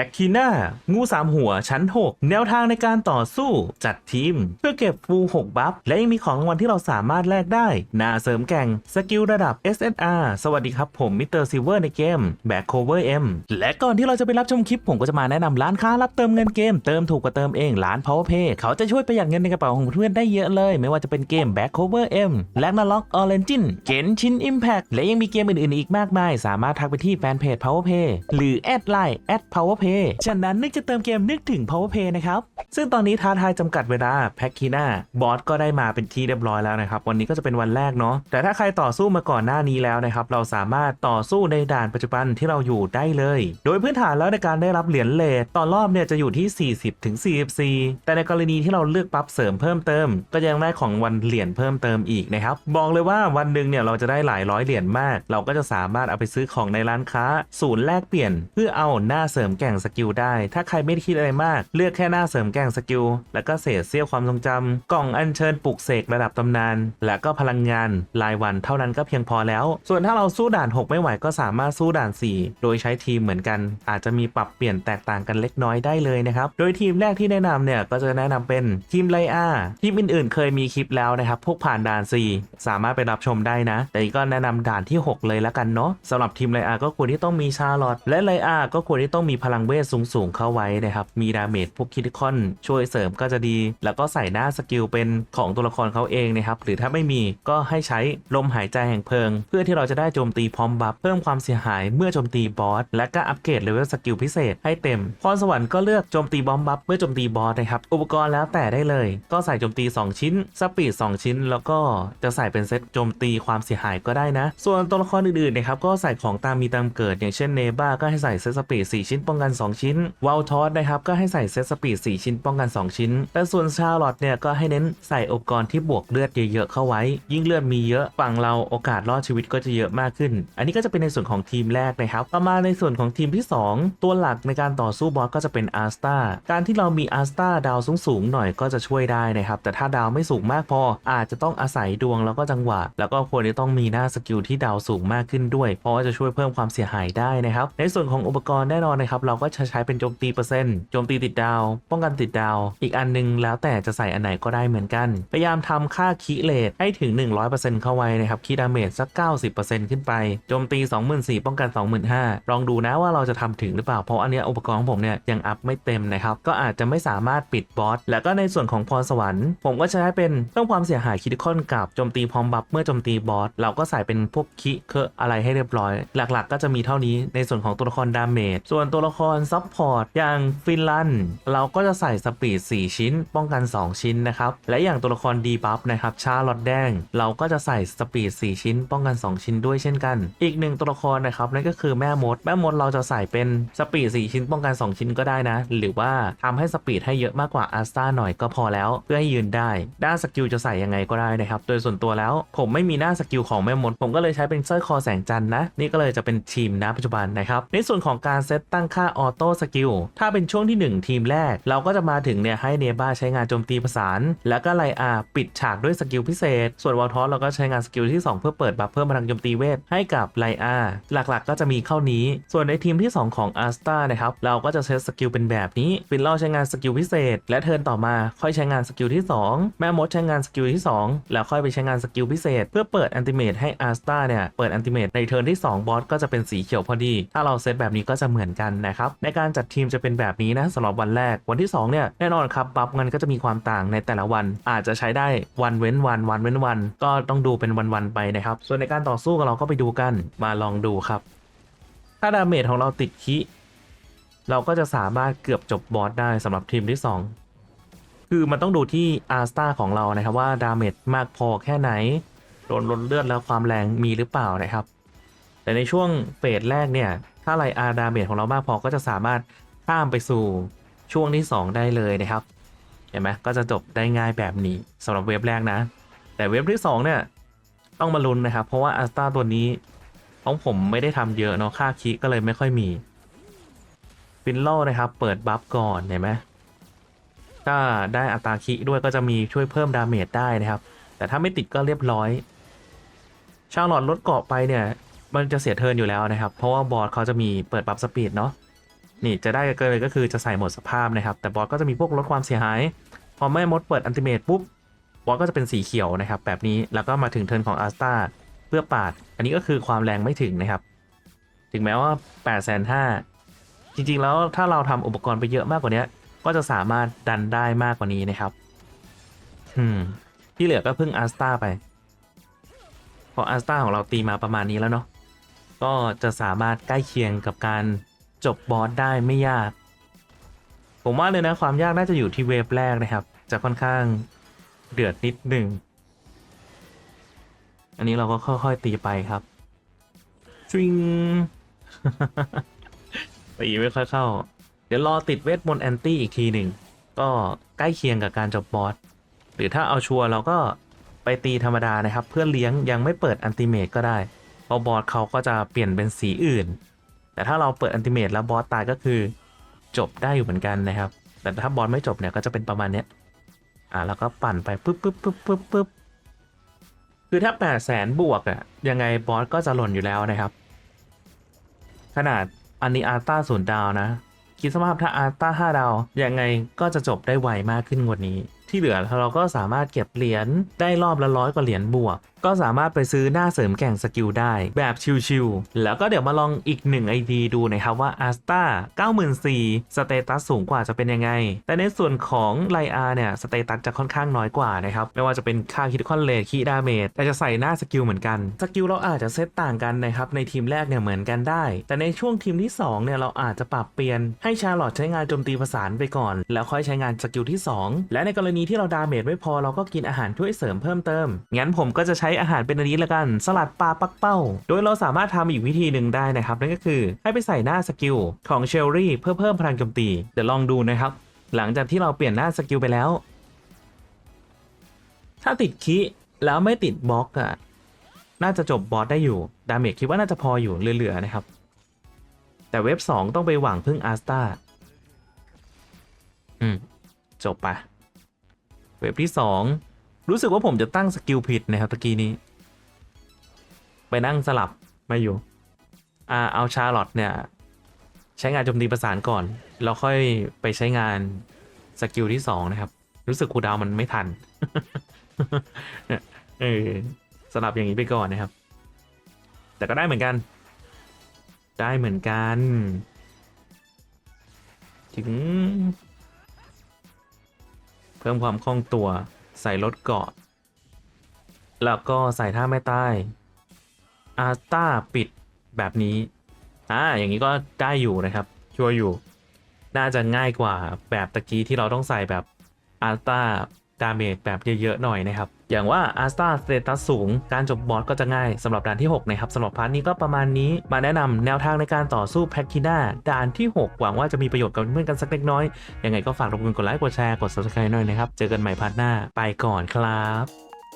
แอคคีน่างูสามหัวชั้น 6 แนวทางในการต่อสู้จัดทีม เพื่อเก็บฟูล6บัฟ และยังมีของรางวัลที่เราสามารถแลกได้ หนาเสริมแก่ง สกิลระดับ SSR สวัสดีครับผมมิสเตอร์ซิเวอร์ในเกม Back Cover M และก่อนที่เราจะไปรับชมคลิปผมก็จะมาแนะนำร้านค้ารับเติมเงินเกม เติมถูกกว่าเติมเองร้าน PowerPay เขาจะช่วยประหยัดเงินในกระเป๋าของเพื่อนได้เยอะเลย ไม่ว่าจะเป็นเกม Back Cover M และ n a l o g Origin เกนชิน Impact และยังมีเกมอื่นๆ อีกมากมาย สามารถทักไปที่แฟนเพจ PowerPay หรือแอดไลน์แอด PowerPay ฉะนั้นนึกจะเติมเกมนึกถึง power play นะครับ ซึ่งตอนนี้ท้าทายจำกัดเวลาแพ็คคีน่าบอสก็ได้มาเป็นที่เรียบร้อยแล้วนะครับ วันนี้ก็จะเป็นวันแรกเนาะแต่ถ้าใครต่อสู้มาก่อนหน้านี้แล้วนะครับ เราสามารถต่อสู้ในด่านปัจจุบันที่เราอยู่ได้เลย โดยพื้นฐานแล้วในการได้รับเหรียญเลทต่อรอบเนี่ยจะอยู่ที่ 40ถึง44 แต่ในกรณีที่เราเลือกปั๊บเสริมเพิ่มเติม ก็ยังได้ของวันเหรียญเพิ่มเติมอีกนะครับบอกเลยว่าวันหนึ่งเนี่ยเราจะได้หลายร้อยเหรียญมาก เราก็จะสามารถเอาไปซื้อของในร้านค้า ศูนย์แลกเปลี่ยน เพื่อเอาหน้าเสริมแก่งสกิลได้ ถ้าใครไม่ได้คิดอะไรมาก เลือกแค่หน้าเสริมแก่งสกิล แล้วก็เศษเสี้ยวความทรงจำกล่องอัญเชิญปลุกเสกระดับตำนาน และก็พลังงานรายวันเท่านั้นก็เพียงพอแล้ว ส่วนถ้าเราสู้ด่าน 6 ไม่ไหวก็สามารถสู้ด่าน 4 โดยใช้ทีมเหมือนกัน อาจจะมีปรับเปลี่ยนแตกต่างกันเล็กน้อยได้เลยนะครับ โดยทีมแรกที่แนะนำเนี่ยก็จะแนะนำเป็นทีมไลอาทีมอื่นๆ เคยมีคลิปแล้วนะครับ พวกผ่านด่าน 4 สามารถไปรับชมได้นะ แต่ก็แนะนำด่านที่ 6 เลยแล้วกันเนาะสำหรับทีมไลอาก็ควรที่ต้องมีชาลอตและไลอาก็ควรที่ต้องมีพลังเวทสูงๆเข้าไว้นะครับ มีดาเมจพวกคิติคอนช่วยเสริมก็จะดี แล้วก็ใส่หน้าสกิลเป็นของตัวละครเขาเองนะครับ หรือถ้าไม่มีก็ให้ใช้ลมหายใจแห่งเพลิง เพื่อที่เราจะได้โจมตีพร้อมบัฟเพิ่มความเสียหายเมื่อโจมตีบอส และก็อัปเกรดเลเวลสกิลพิเศษให้เต็มพรสวรรค์ก็เลือกโจมตีบอมบัฟเมื่อโจมตีบอสนะครับอุปกรณ์แล้วแต่ได้เลย ก็ใส่โจมตี 2 ชิ้นสปีด2ชิ้น แล้วก็จะใส่เป็นเซตโจมตีความเสียหายก็ได้นะ ส่วนตัวละครอื่นๆนะครับก็ใส่ของตามมีตามเกิด อย่างเช่นเนบ้าก็ให้ใส่เซตสปีด4ชิ้นป้องกัน2 ชิ้นวอลทอสนะครับก็ให้ใส่เซตสปีด4ชิ้นป้องกัน 2 ชิ้น แต่ส่วนชาลอตเนี่ยก็ให้เน้นใส่อุปกรณ์ที่บวกเลือดเยอะๆเข้าไว้ ยิ่งเลือดมีเยอะฝั่งเราโอกาสรอดชีวิตก็จะเยอะมากขึ้น อันนี้ก็จะเป็นในส่วนของทีมแรกนะครับต่อมาในส่วนของทีมที่ 2 ตัวหลักในการต่อสู้บอสก็จะเป็นอาร์สตาการที่เรามีอาร์สตาดาวสูงๆหน่อยก็จะช่วยได้นะครับแต่ถ้าดาวไม่สูงมากพอ อาจจะต้องอาศัยดวงแล้วก็จังหวะ แล้วก็ควรจะต้องมีหน้าสกิลที่ดาวสูงมากขึ้นด้วย เพราะว่าจะช่วยเพิ่มความเสียหายได้นะครับในส่วนของอุปกรณ์แน่นอนนะครับเราก็จะใช้เป็นโจมตีเปอร์เซ็นต์โจมตีติดดาว ป้องกันติดดาว อีกอันนึงแล้วแต่จะใส่อันไหนก็ได้เหมือนกัน พยายามทำค่าคีเลทให้ถึง 100%เข้าไว้นะครับคีดาเมจสัก 90%ขึ้นไป โจมตี 24,000ป้องกัน 25,000ลองดูนะว่าเราจะทำถึงหรือเปล่า เพราะอันนี้อุปกรณ์ของผมเนี่ยยังอัพไม่เต็มนะครับ ก็อาจจะไม่สามารถปิดบอส แล้วก็ในส่วนของพรสวรรค์ ผมก็จะใช้เป็นเพิ่มความเสียหายคิดคอนกับโจมตีพร้อมบัฟเมื่อโจมตีบอส เราก็ใส่เป็นพวกคิเคอะอะไรให้เรียบร้อย หลักๆ ก็จะมีเท่านี้ในส่วนของตัวละครดาเมจ ส่วนตัวละครซับพอร์ตอย่างฟินลันเราก็จะใส่สปีด 4 ชิ้น ป้องกัน 2 ชิ้นนะครับ และอย่างตัวละครดีบัฟนะครับชาร์ลอตแดง เราก็จะใส่สปีด 4 ชิ้น ป้องกัน 2 ชิ้นด้วยเช่นกัน อีกหนึ่งตัวละครนะครับนั่นก็คือแม่มด แม่มดเราจะใส่เป็นสปีด 4 ชิ้น ป้องกัน 2 ชิ้นก็ได้นะ หรือว่าทำให้สปีดให้เยอะมากกว่าอาร์สตาหน่อยก็พอแล้ว เพื่อให้ยืนได้ด้านสกิลจะใส่ยังไงก็ได้นะครับ โดยส่วนตัวแล้วผมไม่มีหน้าสกิลของแม่มด ผมก็เลยใช้เป็นสร้อยคอแสงจันทร์นะ นี่ก็เลยจะเป็นทีมนะปัจจุบันนะครับ ในส่วนของการเซตตั้งค่าออโต้สกิลถ้าเป็นช่วงที่ 1 ทีมแรก เราก็จะมาถึงเนี่ยให้เนบ้าใช้งานโจมตีประสาน แล้วก็ไลอาปิดฉากด้วยสกิลพิเศษ ส่วนวอลทอสเราก็ใช้งานสกิลที่ 2 เพื่อเปิดบัฟเพิ่มพลังโจมตีเวทให้กับไลอาหลักๆ ก็จะมีเข้านี้ ส่วนในทีมที่ 2 ของอาร์สตานะครับเราก็จะเซตสกิลเป็นแบบนี้ฟินเล่าใช้งานสกิลพิเศษ และเทิร์นต่อมาค่อยใช้งานสกิลที่ 2 แม่มดใช้งานสกิลที่ 2 แล้วค่อยไปใช้งานสกิลพิเศษ เพื่อเปิดอันติเมทให้อาร์สตาเนี่ยเปิดอันติเมทในเทิร์นที่ 2 บอสก็จะเป็นสีเขียวพอดี ถ้าเราเซตแบบนี้ก็จะเหมือนกันนะครับในการจัดทีมจะเป็นแบบนี้นะสำหรับวันแรกวันที่2เนี่ยแน่นอนครับบัฟมันก็จะมีความต่างในแต่ละวัน อาจจะใช้ได้วันเว้นวันวันเว้นวัน ก็ต้องดูเป็นวันๆไปนะครับ ส่วนในการต่อสู้กับเราก็ไปดูกันมาลองดูครับ ถ้าดาเมจของเราติดคิเราก็จะสามารถเกือบจบบอสได้สำหรับทีมที่ 2 คือมันต้องดูที่อาร์สตาของเรานะครับว่าดาเมจมากพอแค่ไหนโดนลดเลือดแล้วความแรงมีหรือเปล่านะครับ แต่ในช่วงเฟสแรกเนี่ย ถ้าไลอาร์ดาเมจของเรามากพอก็จะสามารถข้ามไปสู่ช่วงที่ 2 ได้เลยนะครับ เห็นไหมก็จะจบได้ง่ายแบบนี้สำหรับเว็บแรกนะ แต่เว็บที่ 2 เนี่ย ต้องมาลุ้นนะครับ เพราะว่าอาร์สตาตัวนี้ของผมไม่ได้ทำเยอะเนาะค่าคิก็เลยไม่ค่อยมีฟินโลนะครับ เปิดบัฟก่อนเห็นไหมถ้าได้อัตราคิด้วยก็จะมีช่วยเพิ่มดาเมจได้นะครับ แต่ถ้าไม่ติดก็เรียบร้อย ชาร์ลอตลดเกาะไปเนี่ย มันจะเสียเทิร์นอยู่แล้วนะครับ เพราะว่าบอสเขาจะมีเปิดบัฟสปีดเนาะนี่จะได้เก็เลยก็คือจะใส่หมดสภาพนะครับ แต่บอสก็จะมีพวกลดความเสียหาย พอแม่มดเปิดอันติเมตปุ๊บบอสก็จะเป็นสีเขียวนะครับ แบบนี้แล้วก็มาถึงเทิร์นของอาร์ตาเพื่อปาด อันนี้ก็คือความแรงไม่ถึงนะครับ ถึงแม้ว่า8ปดแสนห้าจริงๆแล้วถ้าเราทำอุปกรณ์ไปเยอะมากกว่านี้ก็จะสามารถดันได้มากกว่านี้นะครับอืมที่เหลือก็พึ่งอาร์ตาไปพออาร์ตาของเราตีมาประมาณนี้แล้วเนาะ ก็จะสามารถใกล้เคียงกับการจบบอสได้ไม่ยาก ผมว่าเลยนะความยากน่าจะอยู่ที่เวฟแรกนะครับ จะค่อนข้างเดือดนิดหนึ่ง อันนี้เราก็ค่อยๆตีไปครับจิงตีไม่ค่อยเข้า เดี๋ยวรอติดเวทมนต์แอนตี้อีกทีหนึ่ง ก็ใกล้เคียงกับการจบบอส หรือถ้าเอาชัวร์เราก็ไปตีธรรมดานะครับ เพื่อเลี้ยงยังไม่เปิดอันติเมตก็ได้ พราะบอสเขาก็จะเปลี่ยนเป็นสีอื่น แต่ถ้าเราเปิดอันติเมตแล้วบอสตายก็คือจบได้อยู่เหมือนกันนะครับ แต่ถ้าบอสไม่จบเนี่ยก็จะเป็นประมาณเนี้ยอ่าแล้วก็ปั่นไปปุ๊บปุ๊บปุ๊บปุ๊บปุ๊บคือถ้าแปดแสนบวกอะยังไงบอสก็จะหล่นอยู่แล้วนะครับ ขนาดอันนี้อาร์ต้าศูนย์ดาวนะ คิดสภาพถ้าอาร์ต้าห้าดาว ยังไงก็จะจบได้ไวมากขึ้นกว่านี้ ที่เหลือเราก็สามารถเก็บเหรียญได้รอบละร้อยกว่าเหรียญบวก ก็สามารถไปซื้อหน้าเสริมแก่งสกิลได้แบบชิวๆ แล้วก็เดี๋ยวมาลองอีกหนึ่ง ID ดูนะครับว่า a s t a 94,000สเตตัสสูงกว่าจะเป็นยังไง แต่ในส่วนของไลอาเนี่ยสเตตัสจะค่อนข้างน้อยกว่านะครับ ไม่ว่าจะเป็นค่าคิดคอนเลทคีดาเมจแต่จะใส่หน้าสกิลเหมือนกัน สกิลเราอาจจะเซตต่างกันนะครับ ในทีมแรกเนี่ยเหมือนกันได้ แต่ในช่วงทีมที่สองเนี่ยเราอาจจะปรับเปลี่ยนให้ชาลอตใช้งานโจมตีประสานไปก่อน แล้วค่อยใช้งานสกิลที่ 2 และในกรณีที่เราดาเมจไม่พอเราก็กินอาหารช่วยเสริมเพิ่มเติมงั้นผมก็จะใช้ช้อาหารเป็นอันนี้ละกัน สลัดปลาปักเป้า โดยเราสามารถทำอีกวิธีหนึ่งได้นะครับ นั่นก็คือให้ไปใส่หน้าสกิลของเชลลี่เพื่อเพิ่มพลังโจมตี เดี๋ยวลองดูนะครับ หลังจากที่เราเปลี่ยนหน้าสกิลไปแล้ว ถ้าติดคิแล้วไม่ติดบล็อกอะน่าจะจบบอสได้อยู่ ดาเมจคิดว่าน่าจะพออยู่เหลือๆนะครับ แต่เว็บ 2 ต้องไปหวังพึ่งอาร์ตาอืม จบไปเว็บที่ 2 รู้สึกว่าผมจะตั้งสกิลผิดนะครับตะกี้นี้ ไปนั่งสลับมาอยู่ อ่าเอาชาร์ลอตเนี่ย ใช้งานโจมตีประสานก่อน แล้วค่อยไปใช้งานสกิลที่2นะครับ รู้สึกคูดาวมันไม่ทันเออสลับอย่างนี้ไปก่อนนะครับ แต่ก็ได้เหมือนกัน ได้เหมือนกัน ถึง เพิ่มความคล่องตัว ใส่รถเกาะ แล้วก็ใส่ท่าแม่ใต้อาร์ต้าปิดแบบนี้ อ่า อย่างนี้ก็ได้อยู่นะครับ ชัวร์อยู่ น่าจะง่ายกว่าแบบตะกี้ที่เราต้องใส่แบบอาร์ต้าดาเมจแบบเยอะๆหน่อยนะครับ อย่างว่าอาร์ต้าสเตตัสสูง การจบบอสก็จะง่ายสำหรับด่านที่ 6 นะครับสำหรับพาร์ทนี้ก็ประมาณนี้มาแนะนำแนวทางในการต่อสู้แพ็กคิน่าด่านที่ 6 หวังว่าจะมีประโยชน์กับเพื่อนกันสักเล็กน้อย ยังไงก็ฝากรบกวนกดไลค์กดแชร์กด subscribe หน่อยนะครับ เจอกันใหม่พาร์ทหน้าไปก่อนครับ